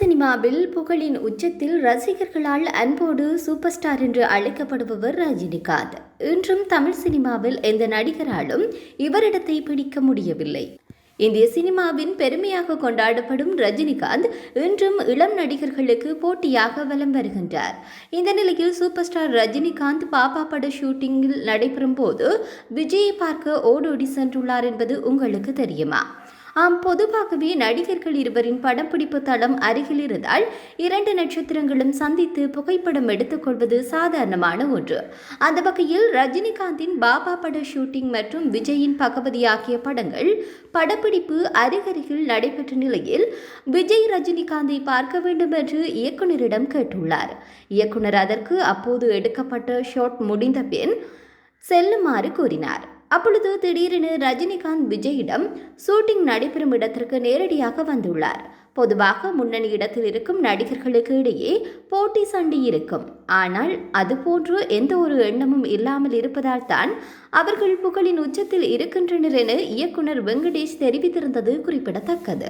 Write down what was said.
சினிமாவில் புகழின் உச்சத்தில் ரசிகர்களால் அன்போடு சூப்பர் ஸ்டார் என்று அழைக்கப்படுபவர் ரஜினிகாந்த். இன்றும் தமிழ் சினிமாவில் எந்த நடிகராலும் இவரிடத்தை பிடிக்க முடியவில்லை. இந்திய சினிமாவின் பெருமையாக கொண்டாடப்படும் ரஜினிகாந்த் இன்றும் இளம் நடிகர்களுக்கு போட்டியாக வலம் வருகின்றார். இந்த நிலையில் சூப்பர் ஸ்டார் ரஜினிகாந்த் பாப்பா பட ஷூட்டிங்கில் நடைபெறும் போது விஜயை பார்க்க ஓடோடி சென்றுள்ளார் என்பது உங்களுக்கு தெரியுமா? ஆம் பொதுவாகவே நடிகர்கள் இருவரின் படப்பிடிப்பு தளம் அருகில் இருந்தால் இரண்டு நட்சத்திரங்களும் சந்தித்து புகைப்படம் எடுத்துக்கொள்வது சாதாரணமான ஒன்று. அந்த வகையில் ரஜினிகாந்தின் பாபா பட ஷூட்டிங் மற்றும் விஜயின் பகவதி ஆகிய படங்கள் படப்பிடிப்பு அருகருகில் நடைபெற்ற நிலையில் விஜய் ரஜினிகாந்தை பார்க்க வேண்டும் என்று இயக்குனரிடம் கேட்டுள்ளார். இயக்குனர் அதற்கு அப்போது எடுக்கப்பட்ட ஷாட் முடிந்த பின் செல்லுமாறு கூறினார். அப்பொழுது திடீரென ரஜினிகாந்த் விஜயிடம் ஷூட்டிங் நடைபெறும் இடத்திற்கு நேரடியாக வந்துள்ளார். பொதுவாக முன்னணி இடத்தில் இருக்கும் நடிகர்களுக்கு இடையே போட்டி சண்டை இருக்கும். ஆனால் அதுபோன்று எந்த ஒரு எண்ணமும் இல்லாமல் இருப்பதால் தான் அவர்கள் புகழின் உச்சத்தில் இருக்கின்றனர் என இயக்குனர் வெங்கடேஷ் தெரிவித்திருந்தது குறிப்பிடத்தக்கது.